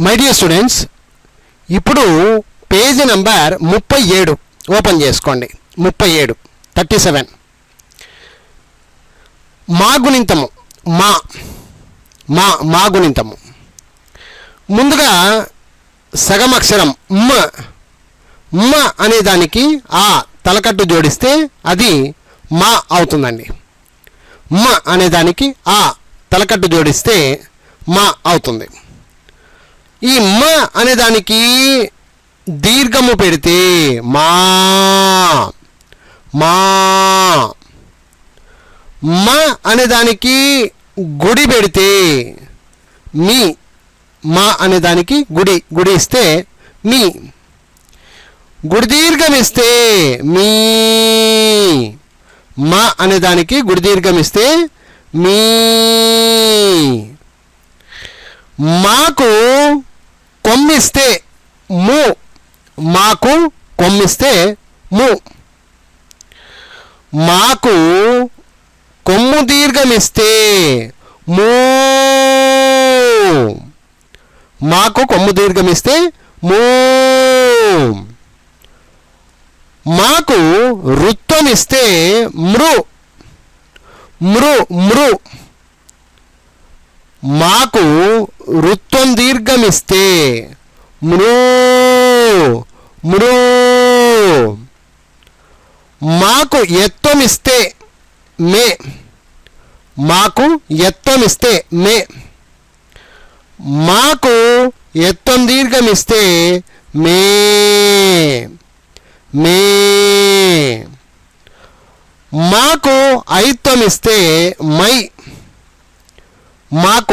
My dear students ఇప్పుడు page number ముప్పై ఏడు. ఓపెన్ చేసుకోండి. ముప్పై ఏడు. Thirty seven. మా గుణింతము. మా. మా మా గుణింతము. ముందుగా సగం అక్షరం మ. మ అనే దానికి ఆ తలకట్టు జోడిస్తే అది మా అవుతుందండి. మ అనే దానికి ఆ తలకట్టు జోడిస్తే మా అవుతుంది. ఈ మ అనే దానికి దీర్ఘము పెడితే మా మా. మ అనే దానికి గుడి పెడితే మీ మా అనే దానికి గుడి గుడి ఇస్తే మీ. గుడి దీర్ఘం ఇస్తే మీ మా అనే దానికి గుడి దీర్ఘం ఇస్తే మీ. మాకు కొమ్మిస్తే ము. మాకు కొమ్మిస్తే ము. మాకు కొమ్ము దీర్ఘమిస్తే మూ. మాకు కొమ్ము దీర్ఘమిస్తే మూ. మాకు రుత్వమిస్తే మృ మృ మృ మాకు వృత్తం దీర్ఘమిస్తే మృ మృ. మాకు ఎత్తమిస్తే మే. మాకు ఎత్తమిస్తే మే. మాకు ఎత్తం దీర్ఘమిస్తే మే. మే. మాకు ఐత్తమిస్తే మై.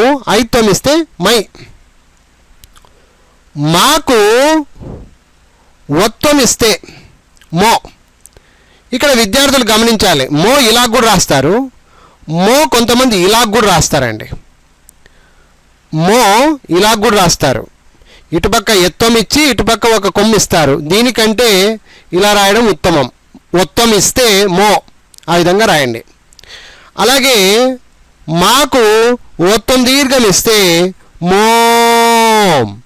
మాకు ఇస్తే మై. మాకు ఒత్తమిస్తే మో. ఇక్కడ విద్యార్థులు గమనించాలి. మో ఇలా కూడా రాస్తారు. మో కొంతమంది ఇలా కూడా రాస్తారండి. మో ఇలా కూడా రాస్తారు. ఇటుపక్క ఎత్తం ఇచ్చి ఇటుపక్క ఒక కొమ్మిస్తారు దీనికంటే ఇలా రాయడం ఉత్తమం. ఒత్తం ఇస్తే మో. ఆ విధంగా రాయండి. అలాగే మాకు ఒత్తం దీర్ఘం ఇస్తే మోం.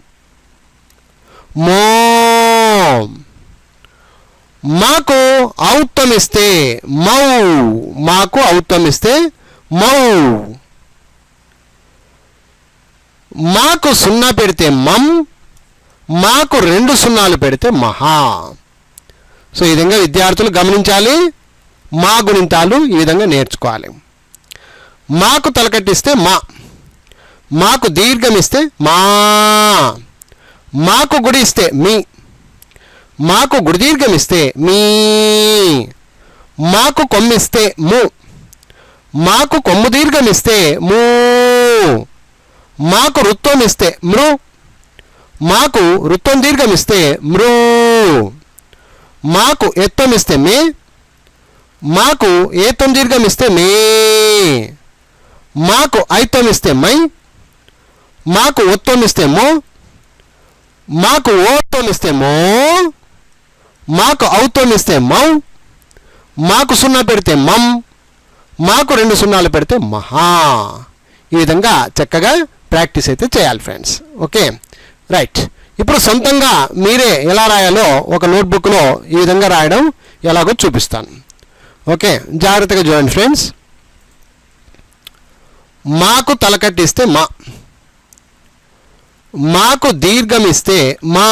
మాకు ఔత్తం ఇస్తే మౌ. మాకు ఔత్తం ఇస్తే మౌ. మాకు సున్నా పెడితే మమ్. మాకు రెండు సున్నాలు పెడితే మహా. సో ఈ విధంగా విద్యార్థులు గమనించాలి. మా గుణింతాలు ఈ విధంగా నేర్చుకోవాలి. మాకు తలకట్టిస్తే మా. మాకు దీర్ఘం ఇస్తే మా. మాకు గుడి ఇస్తే మీ. మాకు గుడిదీర్ఘం ఇస్తే మీ. మాకు కొమ్మిస్తే ము. మాకు కొమ్ము దీర్ఘం ఇస్తే మూ. మాకు వృత్తం ఇస్తే మృ మాకు వృత్తం దీర్ఘం ఇస్తే మృ మాకు ఎత్తం ఇస్తే మే. మాకు ఏత్తం దీర్ఘం ఇస్తే మే. మాకు ఐతమిస్తే మై మాకు ఒత్తం మో మాకు ఓత్తం మో మాకు ఔత్తం మౌ మాకు సున్నా పెడితే మమ్ మాకు రెండు సున్నాలు పెడితే మహా. ఈ విధంగా చక్కగా ప్రాక్టీస్ అయితే చేయాలి ఫ్రెండ్స్. ఓకే? రైట్. ఇప్పుడు సొంతంగా మీరే ఎలా రాయాలో ఒక నోట్బుక్లో ఈ విధంగా రాయడం ఎలాగో చూపిస్తాను. ఓకే? జాగ్రత్తగా చూడండి ఫ్రెండ్స్. మాకు తలకట్టిస్తే మా. మాకు దీర్ఘం ఇస్తే మా.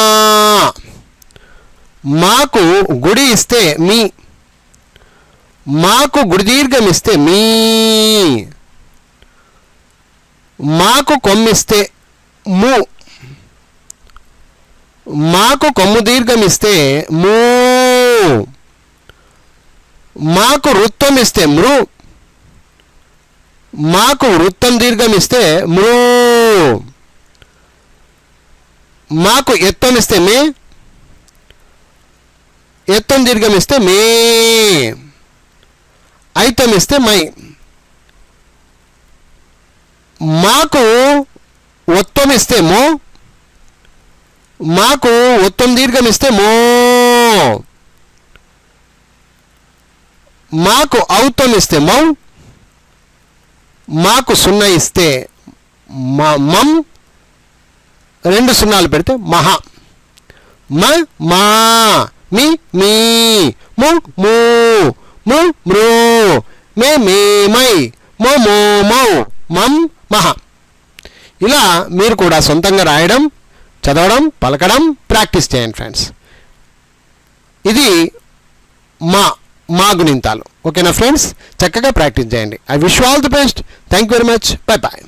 మాకు గుడి ఇస్తే మీ. మాకు గుడి దీర్ఘం ఇస్తే మీ. మాకు కొమ్మిస్తే ము. మాకు కొమ్ము దీర్ఘం ఇస్తే మూ. మాకు వృత్తం ఇస్తే మృ. మాకు వృత్తం దీర్ఘం ఇస్తే మృ. మాకు ఎత్తోనిస్తే మే. ఎత్తం దీర్ఘం ఇస్తే మే. ఐతం ఇస్తే మై. మాకు ఒత్తం ఇస్తే మో. మాకు ఒత్తం దీర్ఘం ఇస్తే మో. మాకు ఔతం ఇస్తే మౌ. మాకు సున్నా ఇస్తే మా మం రెండు సున్నాలు పెడితే మహా. మ మా మీ మీ ము మూ ము మృ మే మే మై మో మో మౌ మం మహ. ఇలా మీరు కూడా సొంతంగా రాయడం చదవడం పలకడం ప్రాక్టీస్ చేయండి ఫ్రెండ్స్. ఇది మా మా గుణింతాలు ఓకేనా ఫ్రెండ్స్? చక్కగా ప్రాక్టీస్ చేయండి. I wish all the best. Thank you very much. Bye bye